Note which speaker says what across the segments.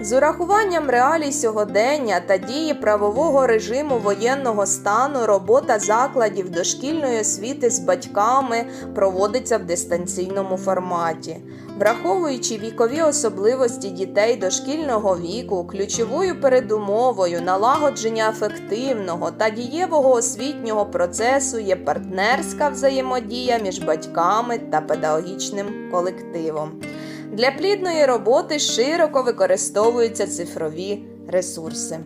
Speaker 1: З урахуванням реалій сьогодення та дії правового режиму воєнного стану робота закладів дошкільної освіти з батьками проводиться в дистанційному форматі. Враховуючи вікові особливості дітей дошкільного віку, ключовою передумовою налагодження ефективного та дієвого освітнього процесу є партнерська взаємодія між батьками та педагогічним колективом. Для плідної роботи широко використовуються цифрові ресурси.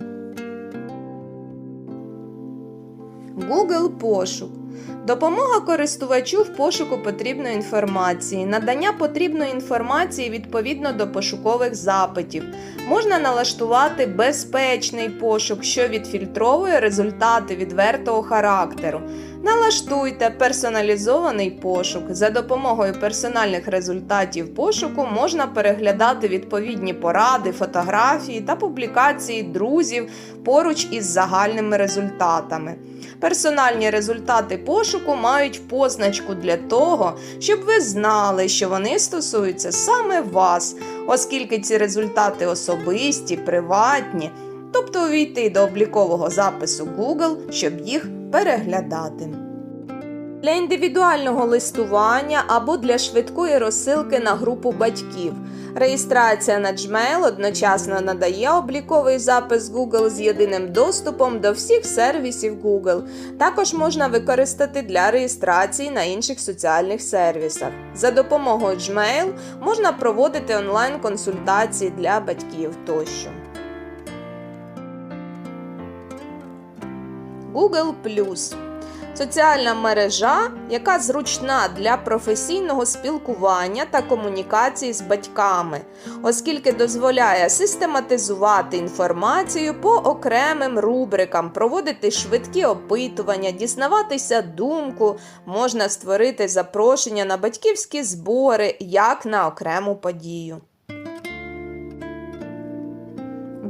Speaker 1: Google пошук. Допомога користувачу в пошуку потрібної інформації, надання потрібної інформації відповідно до пошукових запитів. Можна налаштувати безпечний пошук, що відфільтровує результати відвертого характеру. Налаштуйте персоналізований пошук. За допомогою персональних результатів пошуку можна переглядати відповідні поради, фотографії та публікації друзів поруч із загальними результатами. Персональні результати пошуку мають позначку для того, щоб ви знали, що вони стосуються саме вас, оскільки ці результати особисті, приватні, тобто увійти до облікового запису Google, щоб їх переглядати. Для індивідуального листування або для швидкої розсилки на групу батьків. Реєстрація на Gmail одночасно надає обліковий запис Google з єдиним доступом до всіх сервісів Google. Також можна використати для реєстрації на інших соціальних сервісах. За допомогою Gmail можна проводити онлайн-консультації для батьків тощо. Google Соціальна мережа, яка зручна для професійного спілкування та комунікації з батьками, оскільки дозволяє систематизувати інформацію по окремим рубрикам, проводити швидкі опитування, дізнаватися думку, можна створити запрошення на батьківські збори як на окрему подію.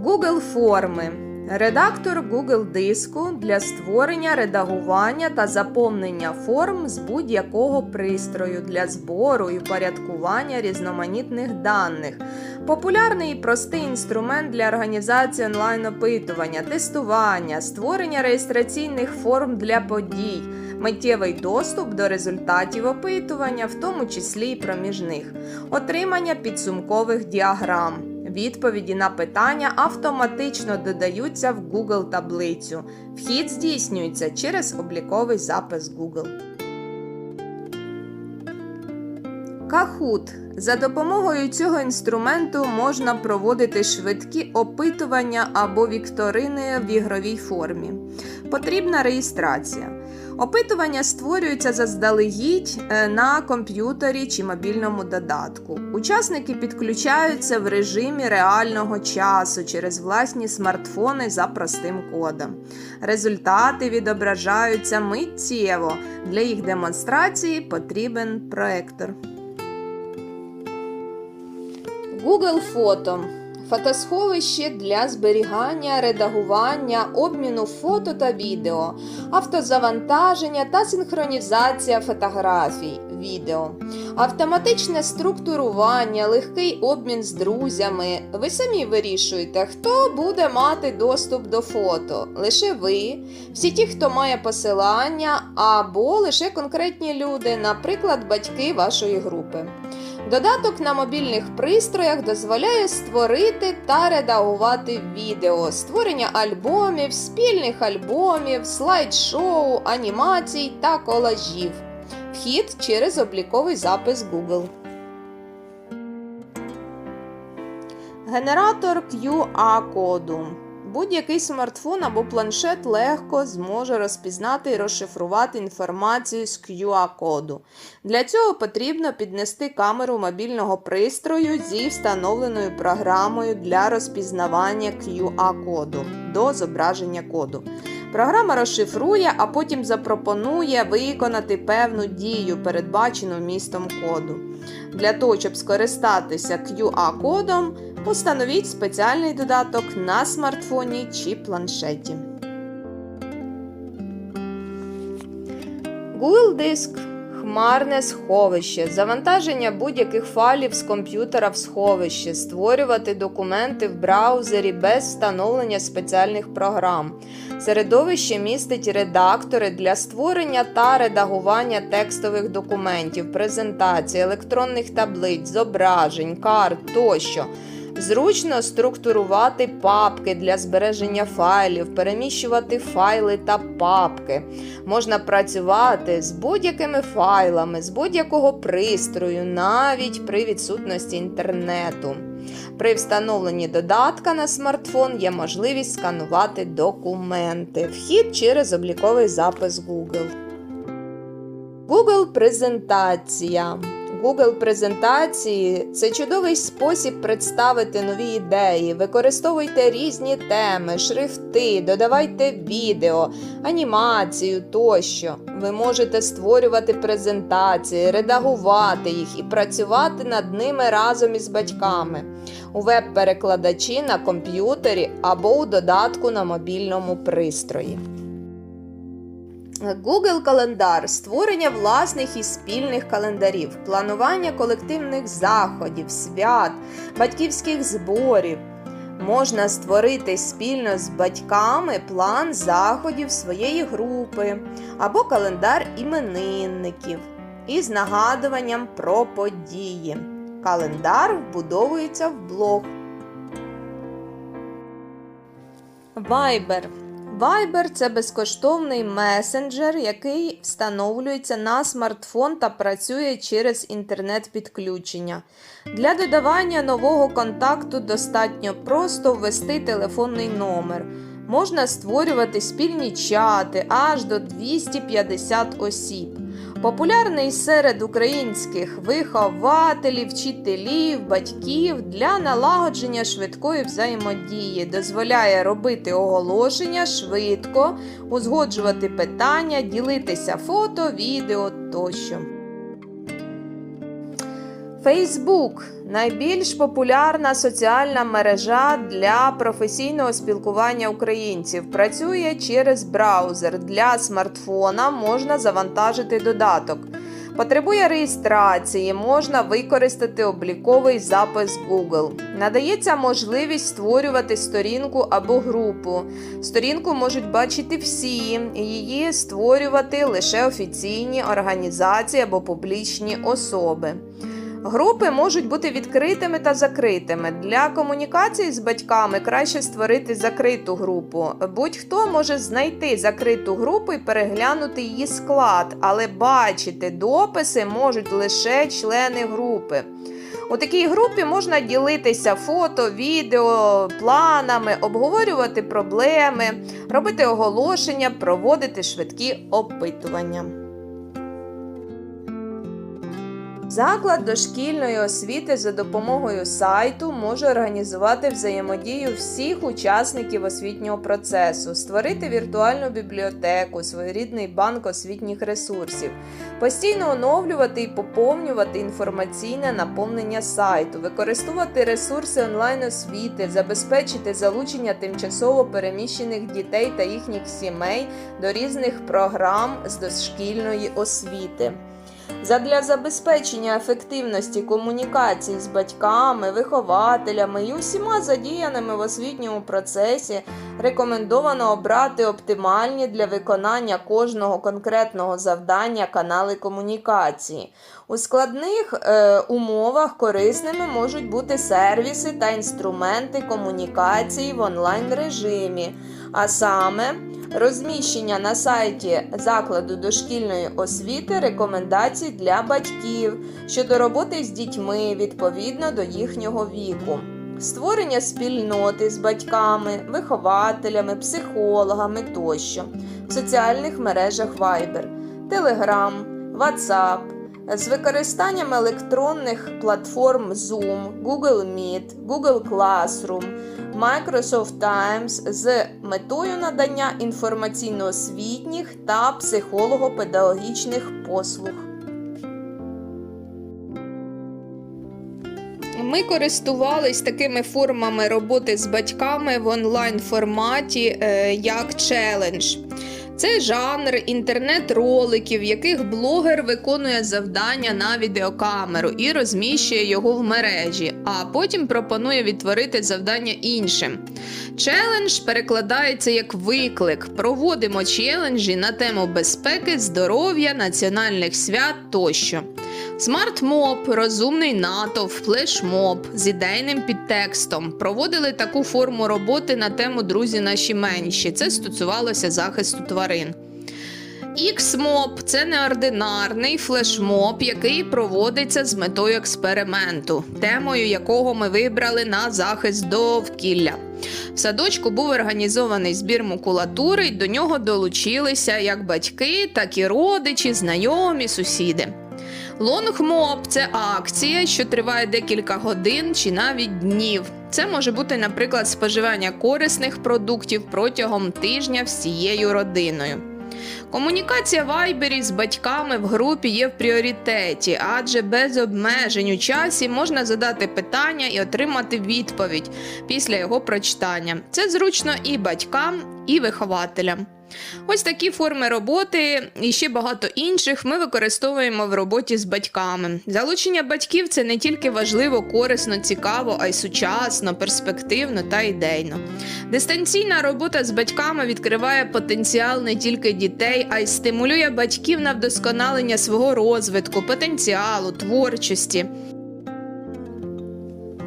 Speaker 1: Google форми. Редактор Google диску для створення, редагування та заповнення форм з будь-якого пристрою для збору і порядкування різноманітних даних. Популярний і простий інструмент для організації онлайн-опитування, тестування, створення реєстраційних форм для подій, миттєвий доступ до результатів опитування, в тому числі і проміжних, отримання підсумкових діаграм. Відповіді на питання автоматично додаються в Google таблицю. Вхід здійснюється через обліковий запис Google. Kahoot. За допомогою цього інструменту можна проводити швидкі опитування або вікторини в ігровій формі. Потрібна реєстрація. Опитування створюються заздалегідь е, на комп'ютері чи мобільному додатку. Учасники підключаються в режимі реального часу через власні смартфони за простим кодом. Результати відображаються миттєво. Для їх демонстрації потрібен проектор. Google Фото фотосховище для зберігання, редагування, обміну фото та відео, автозавантаження та синхронізація фотографій, відео, автоматичне структурування, легкий обмін з друзями. Ви самі вирішуєте, хто буде мати доступ до фото. Лише ви, всі ті, хто має посилання, або лише конкретні люди, наприклад, батьки вашої групи. Додаток на мобільних пристроях дозволяє створити та редагувати відео, створення альбомів, спільних альбомів, слайд-шоу, анімацій та колажів. Вхід через обліковий запис Google. Генератор QR-коду. Будь-який смартфон або планшет легко зможе розпізнати і розшифрувати інформацію з QR-коду. Для цього потрібно піднести камеру мобільного пристрою зі встановленою програмою для розпізнавання QR-коду до зображення коду. Програма розшифрує, а потім запропонує виконати певну дію, передбачену вмістом коду. Для того, щоб скористатися QR-кодом, Установіть спеціальний додаток на смартфоні чи планшеті. Google Диск Хмарне сховище, завантаження будь-яких файлів з комп'ютера в сховище, створювати документи в браузері без встановлення спеціальних програм. Середовище містить редактори для створення та редагування текстових документів, презентацій, електронних таблиць, зображень, карт тощо. Зручно структурувати папки для збереження файлів, переміщувати файли та папки. Можна працювати з будь-якими файлами, з будь-якого пристрою, навіть при відсутності інтернету. При встановленні додатка на смартфон є можливість сканувати документи. Вхід через обліковий запис Google. Google презентація. Google презентації це чудовий спосіб представити нові ідеї. Використовуйте різні теми, шрифти, додавайте відео, анімацію тощо. Ви можете створювати презентації, редагувати їх і працювати над ними разом із батьками у веб-перекладачі на комп'ютері або у додатку на мобільному пристрої. Google календар створення власних і спільних календарів, планування колективних заходів, свят, батьківських зборів. Можна створити спільно з батьками план заходів своєї групи або календар іменинників із нагадуванням про події. Календар вбудовується в блог. Viber Viber – це безкоштовний месенджер, який встановлюється на смартфон та працює через інтернет-підключення. Для додавання нового контакту достатньо просто ввести телефонний номер. Можна створювати спільні чати аж до 250 осіб. Популярний серед українських вихователів, вчителів, батьків для налагодження швидкої взаємодії, дозволяє робити оголошення швидко, узгоджувати питання, ділитися фото, відео тощо. Facebook найбільш популярна соціальна мережа для професійного спілкування українців. Працює через браузер. Для смартфона можна завантажити додаток. Потребує реєстрації, можна використати обліковий запис Google. Надається можливість створювати сторінку або групу. Сторінку можуть бачити всі, її створювати лише офіційні організації або публічні особи. Групи можуть бути відкритими та закритими. Для комунікації з батьками краще створити закриту групу. Будь-хто може знайти закриту групу і переглянути її склад, але бачити дописи можуть лише члени групи. У такій групі можна ділитися фото, відео, планами, обговорювати проблеми, робити оголошення, проводити швидкі опитування. Заклад дошкільної освіти за допомогою сайту може організувати взаємодію всіх учасників освітнього процесу, створити віртуальну бібліотеку, своєрідний банк освітніх ресурсів, постійно оновлювати і поповнювати інформаційне наповнення сайту, використовувати ресурси онлайн освіти, забезпечити залучення тимчасово переміщених дітей та їхніх сімей до різних програм з дошкільної освіти. Задля забезпечення ефективності комунікації з батьками, вихователями і усіма задіяними в освітньому процесі рекомендовано обрати оптимальні для виконання кожного конкретного завдання канали комунікації. У складних е, умовах корисними можуть бути сервіси та інструменти комунікації в онлайн режимі, а саме розміщення на сайті закладу дошкільної освіти рекомендацій для батьків щодо роботи з дітьми відповідно до їхнього віку. Створення спільноти з батьками, вихователями, психологами тощо в соціальних мережах Viber, Telegram, WhatsApp, з використанням електронних платформ Zoom, Google Meet, Google Classroom, Microsoft Teams з метою надання інформаційно-освітніх та психолого-педагогічних послуг. Ми користувались такими формами роботи з батьками в онлайн форматі е, як челендж. Це жанр інтернет-роликів, в яких блогер виконує завдання на відеокамеру і розміщує його в мережі, а потім пропонує відтворити завдання іншим. Челендж перекладається як виклик. Проводимо челенджі на тему безпеки, здоров'я, національних свят тощо. Смарт-моб, розумний натовп, флешмоб з ідейним підтекстом проводили таку форму роботи на тему Друзі наші менші. Це стосувалося захисту тварин. X-моб – це неординарний флешмоб, який проводиться з метою експерименту, темою якого ми вибрали на захист довкілля. В садочку був організований збір макулатури, і до нього долучилися як батьки, так і родичі, знайомі, сусіди. Лонгмоб це акція, що триває декілька годин чи навіть днів. Це може бути, наприклад, споживання корисних продуктів протягом тижня всією родиною. Комунікація Вайбері з батьками в групі є в пріоритеті, адже без обмежень у часі можна задати питання і отримати відповідь після його прочитання. Це зручно і батькам, і вихователям. Ось такі форми роботи і ще багато інших ми використовуємо в роботі з батьками. Залучення батьків це не тільки важливо, корисно, цікаво, а й сучасно, перспективно та ідейно. Дистанційна робота з батьками відкриває потенціал не тільки дітей, а й стимулює батьків на вдосконалення свого розвитку, потенціалу, творчості.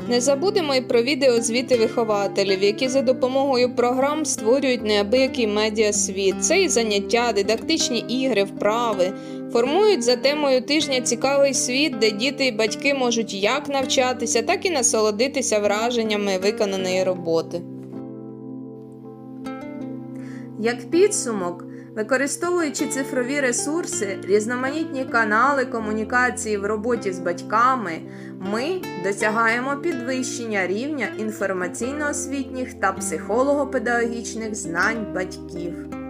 Speaker 1: Не забудемо і про відеозвіти вихователів, які за допомогою програм створюють неабиякий медіасвіт. Це і заняття, дидактичні ігри, вправи. Формують за темою тижня цікавий світ, де діти і батьки можуть як навчатися, так і насолодитися враженнями виконаної роботи. Як підсумок, використовуючи цифрові ресурси, різноманітні канали комунікації в роботі з батьками, ми досягаємо підвищення рівня інформаційно-освітніх та психолого-педагогічних знань батьків.